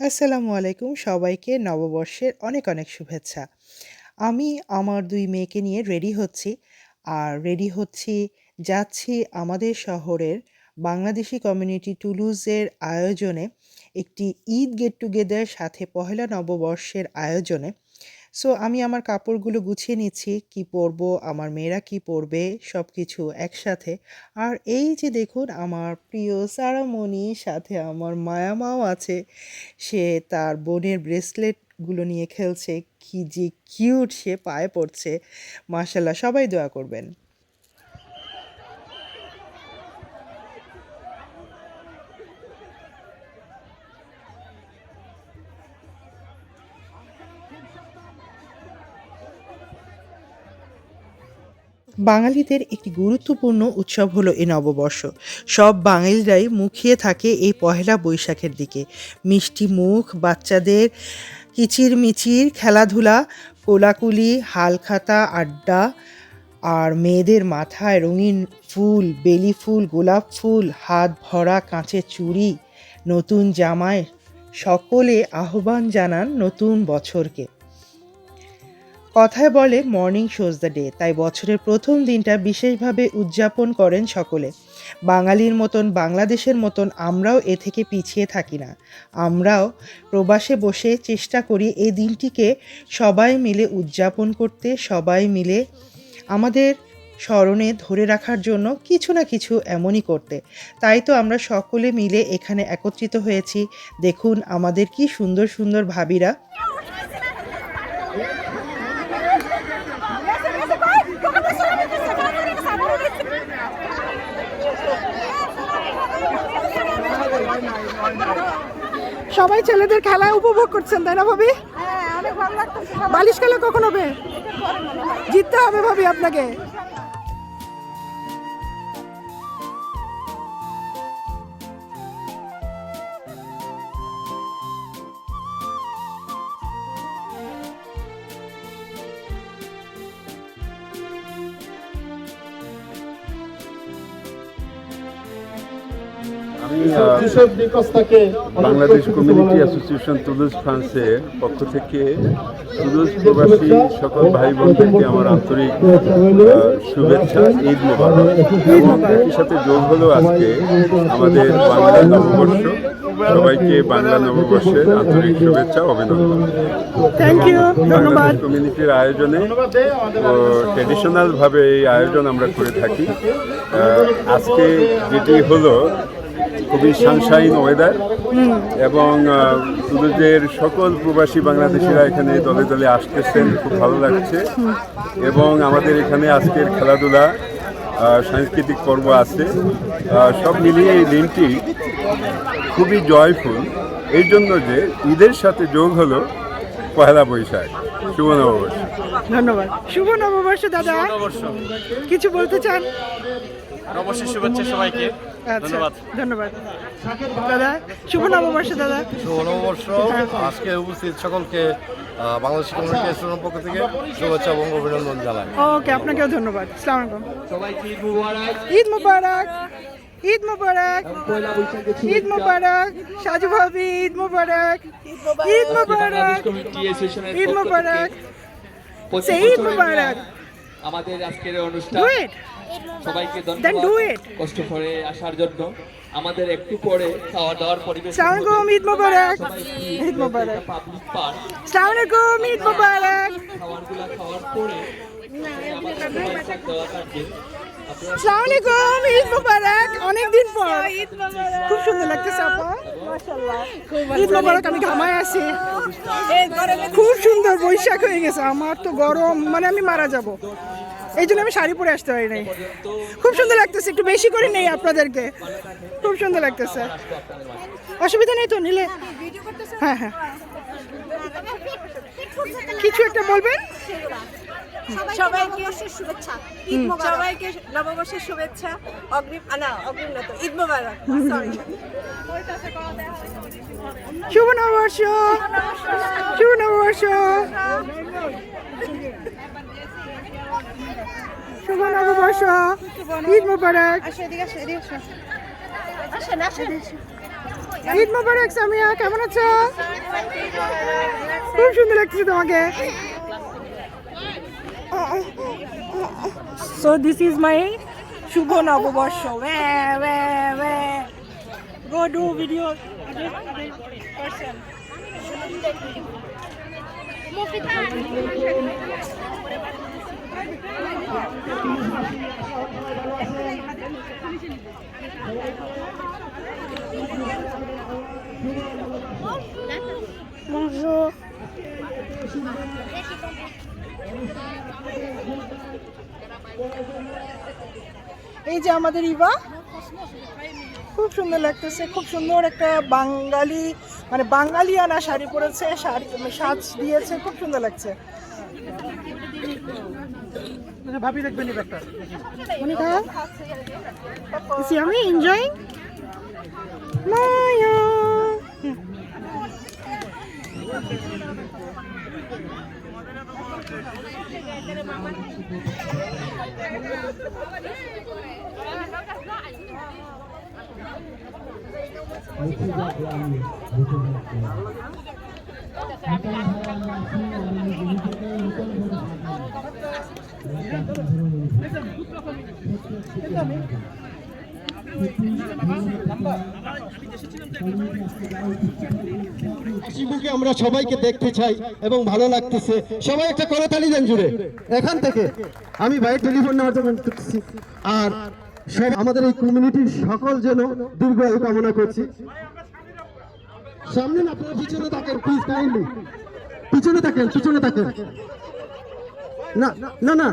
আসসালামু আলাইকুম সবাইকে নববর্ষের অনেক অনেক শুভেচ্ছা। আমি আমার দুই মেয়েকে নিয়ে রেডি হচ্ছি। আর রেডি হচ্ছি, যাচ্ছি আমাদের শহরের বাংলাদেশি কমিউনিটি টুলুজের আয়োজনে একটি ঈদ গেট টুগেদার সাথে পহেলা নববর্ষের আয়োজনে। সো আমি আমার কাপড়গুলো গুছিয়ে নিচ্ছি, কি পরব, আমার মেয়েরা কি পরবে সব কিছু একসাথে। আর এই যে দেখুন, আমার প্রিয় সারামণি সাথে আমার মায়ামাও আছে। সে তার বোনের ব্রেসলেটগুলো নিয়ে খেলছে, কি যে কিউট সে পায়ে পড়ছে। মাসাল্লাহ সবাই দোয়া করবেন। বাঙালিদের একটি গুরুত্বপূর্ণ উৎসব হলো এই নববর্ষ। সব বাঙালিরাই মুখিয়ে থাকে এই পহেলা বৈশাখের দিকে। মিষ্টি মুখ, বাচ্চাদের কিচির মিচির খেলাধুলা, কোলাকুলি, হালখাতা, আড্ডা আর মেয়েদের মাথায় রঙিন ফুল, বেলি ফুল, গোলাপ ফুল, হাত ভরা কাঁচের চুড়ি, নতুন জামায়। সকলে আহ্বান জানান নতুন বছরকে। কথায় বলে মর্নিং শোজ দ্য ডে তাই বছরের প্রথম দিনটা বিশেষভাবে উদযাপন করেন সকলে। বাঙালির মতন, বাংলাদেশের মতন আমরাও এ থেকে পিছিয়ে থাকি না। আমরাও প্রবাসে বসে চেষ্টা করি এই দিনটিকে সবাই মিলে উদযাপন করতে, সবাই মিলে আমাদের স্মরণে ধরে রাখার জন্য কিছু না কিছু এমনই করতে। তাই তো আমরা সকলে মিলে এখানে একত্রিত হয়েছি। দেখুন আমাদের কি সুন্দর সুন্দর ভাবিরা সবাই ছেলেদের খেলায় উপভোগ করছেন তাই না ভাবি? হ্যাঁ বালিশ খেলা কখন হবে? জিততে হবে ভাবি আপনাকে। বাংলাদেশ কমিউনিটি অ্যাসোসিয়েশন তুলুজ ফ্রান্সের পক্ষ থেকে তুলুজ প্রবাসী সকল ভাই বোনদেরকে আমার আন্তরিক শুভেচ্ছা ঈদ মোবারক। এবং একই সাথে যোগ হলো আজকে আমাদের বাংলা নববর্ষ। সবাইকে বাংলা নববর্ষের আন্তরিক শুভেচ্ছা অভিনন্দন। থ্যাংক ইউ ধন্যবাদ বাংলাদেশ কমিউনিটির আয়োজনে ট্রেডিশনাল ভাবে এই আয়োজন আমরা করে থাকি। আজকে যেটি হলো খুবই সানশাইন ওয়েদার এবং তুলুজের সকল প্রবাসী বাংলাদেশিরা এখানে দলে দলে আসতেছেন খুব ভালো লাগছে। এবং আমাদের এখানে আজকের খেলাধুলা সাংস্কৃতিক পর্ব আছে। সব মিলিয়ে এই দিনটি খুবই জয়ফুল এই জন্য যে ঈদের সাথে যোগ হলো পহেলা বৈশাখ শুভ নববর্ষ। ধন্যবাদ। শুভ নববর্ষ দাদা। কিছু বলতে চান? অবশ্যই শুভেচ্ছা সবাইকে। ধন্যবাদ। ধন্যবাদ। দাদা শুভ নববর্ষ দাদা। শুভ নববর্ষ। আজকে উপস্থিত সকলকে বাংলাদেশ কমিউনিটি অ্যাসোসিয়েশনের পক্ষ থেকে শুভেচ্ছা এবং অভিনন্দন জানাই। ওকে আপনাকেও ধন্যবাদ। সালাম আলাইকুম। ঈদ মুবারক। ঈদ মুবারক। ঈদ মুবারক। সাজু ভাবি ঈদ মুবারক। ঈদ মুবারক। ঈদ মুবারক। ঈদ মুবারক। আমাদের আজকের অনুষ্ঠান। সবাইকে Then ধন্যবাদ। কষ্ট করে আসার জন্য। আমাদের একটু পরে খাওয়া দাওয়ার পরিবেশ ঈদ মুবারক। ঈদ মুবারক। Public park. সালাম ঈদ মুবারক। খাবারগুলো খাওয়ার পরে ঈদ মুবারক। অনেক দিন পর। খুব সুন্দর লাগতেছে আপা। ঈদ মুবারক আমি ঘামায় আছি। খুব সুন্দর বৈশাখ হয়ে গেছে। আমার তো গরম মানে আমি মারা যাব। এই জন্য আমি শাড়ি পরে আসতে পারি নাই। খুব সুন্দর লাগতেছে একটু বেশি করে নেই আপনাদেরকে। খুব সুন্দর লাগতেছে। অসুবিধা নেই তো নিলে হ্যাঁ হ্যাঁ। কিছু একটা বলবেন? সবাইকে শুভেচ্ছা সবাইকে নববর্ষের শুভেচ্ছা। অগ্রিম না অগ্রিম না তো ঈদ মোবারক। সরি শুভ নববর্ষ। শুভ নববর্ষ। শুভ নববর্ষ ঈদ মুবারক। ঈদ মোবারক সামিয়া কেমন আছো? খুব সুন্দর লাগছে তোমাকে। So this is my Shubho Noboborsho way way way. Go do video Bonjour. এই যে আমাদের ইভা, খুব সুন্দর লাগতেছে, খুব সুন্দর একটা বাঙালি মানে বাঙালিয়ানা শাড়ি পরেছে, শাড়ি, সাজ দিয়েছে, খুব সুন্দর লাগছে ভাবি দেখবেন ব্যাপারটা মনিকা? ইসি আমি এনজয়িং মায়া হাসিমুখে আমরা সবাইকে দেখতে চাই এবং ভালো লাগতেছে। সবাই একটা করতালি দেন জুড়ে। এখান থেকে আমি বাইরে টেলিফোন নেওয়ার জন্য করতেছি। আর সব আমাদের এই কমিউনিটির সকল যেন দীর্ঘায়ু কামনা করছি। সামনে না আপনারা পিছনে থাকেন প্লিজ কাইন্ডলি পিছনে থাকেন পিছনে থাকেন না না না।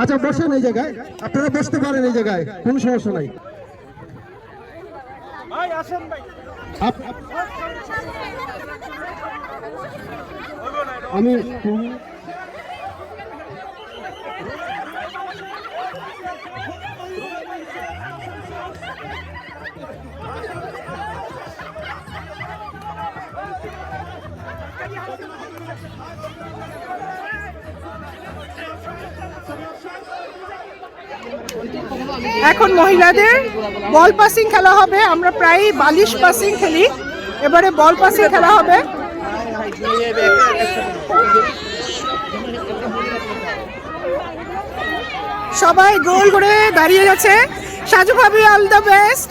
আচ্ছা বসেন এই জায়গায়। আপনারা বসতে পারেন এই জায়গায় কোনো সমস্যা নাই। আমি এখন মহিলাদের বল পাসিং খেলা হবে। আমরা প্রায় বালিশ পাসিং খেলি। এবারে বল পাসিং খেলা হবে। সবাই গোল করে দাঁড়িয়ে গেছে। সাজু ভাবি all the best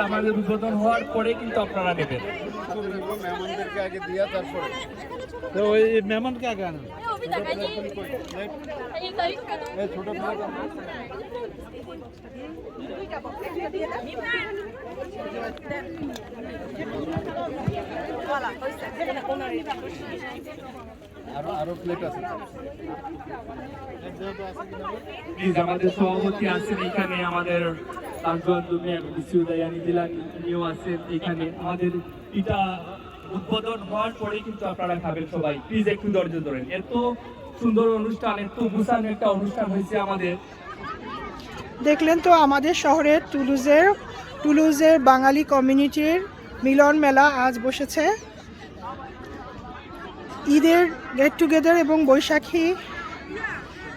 আমাদের উদ্বোধন হওয়ার পরে কিন্তু আপনারা নেবেন। মেহমানদেরকে আগে দিয়া তারপরে তো ওই মেহমানকে আগে আনেন। ছোট আরও আরও প্লেট আছে। প্লিজ আমাদের সভাপতি আছেন এখানে আমাদের নিয়েও আছেন এখানে। আমাদের এটা উদ্বোধন হওয়ার পরে কিন্তু আপনারা খাবেন সবাই। প্লিজ একটু ধৈর্য ধরেন। এত সুন্দর অনুষ্ঠান এত গুছানো একটা অনুষ্ঠান হয়েছে আমাদের। দেখলেন তো আমাদের শহরের টুলুজের টুলুজের বাঙালি কমিউনিটির মিলন মেলা আজ বসেছে। ঈদের গেট টুগেদার এবং বৈশাখী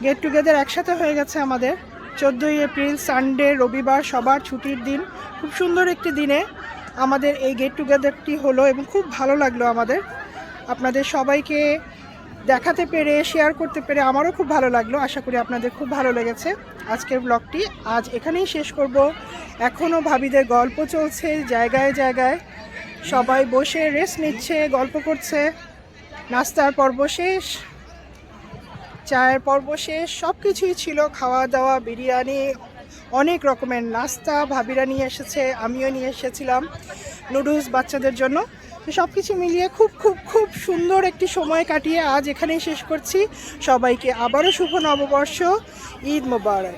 গেট টুগেদার একসাথে হয়ে গেছে আমাদের। চোদ্দোই এপ্রিল সানডে রবিবার সবার ছুটির দিন। খুব সুন্দর একটি দিনে আমাদের এই গেট টুগেদারটি হলো এবং খুব ভালো লাগল আমাদের। আপনাদের সবাইকে দেখাতে পেরে শেয়ার করতে পেরে আমারও খুব ভালো লাগল। আশা করি আপনাদের খুব ভালো লেগেছে আজকের ব্লগটি আজ এখানেই শেষ করব। এখনও ভাবিদের গল্প চলছে জায়গায় জায়গায়। সবাই বসে রেস্ট নিচ্ছে, গল্প করছে। নাস্তার পর্ব শেষ। চায়ের পর্ব শেষ। সব কিছুই ছিল খাওয়া দাওয়া, বিরিয়ানি, অনেক রকমের নাস্তা। ভাবিরা নিয়ে এসেছে, আমিও নিয়ে এসেছিলাম নুডলস বাচ্চাদের জন্য। তো সব কিছু মিলিয়ে খুব খুব খুব সুন্দর একটি সময় কাটিয়ে আজ এখানেই শেষ করছি। সবাইকে আবারও শুভ নববর্ষ, ঈদ মোবারক।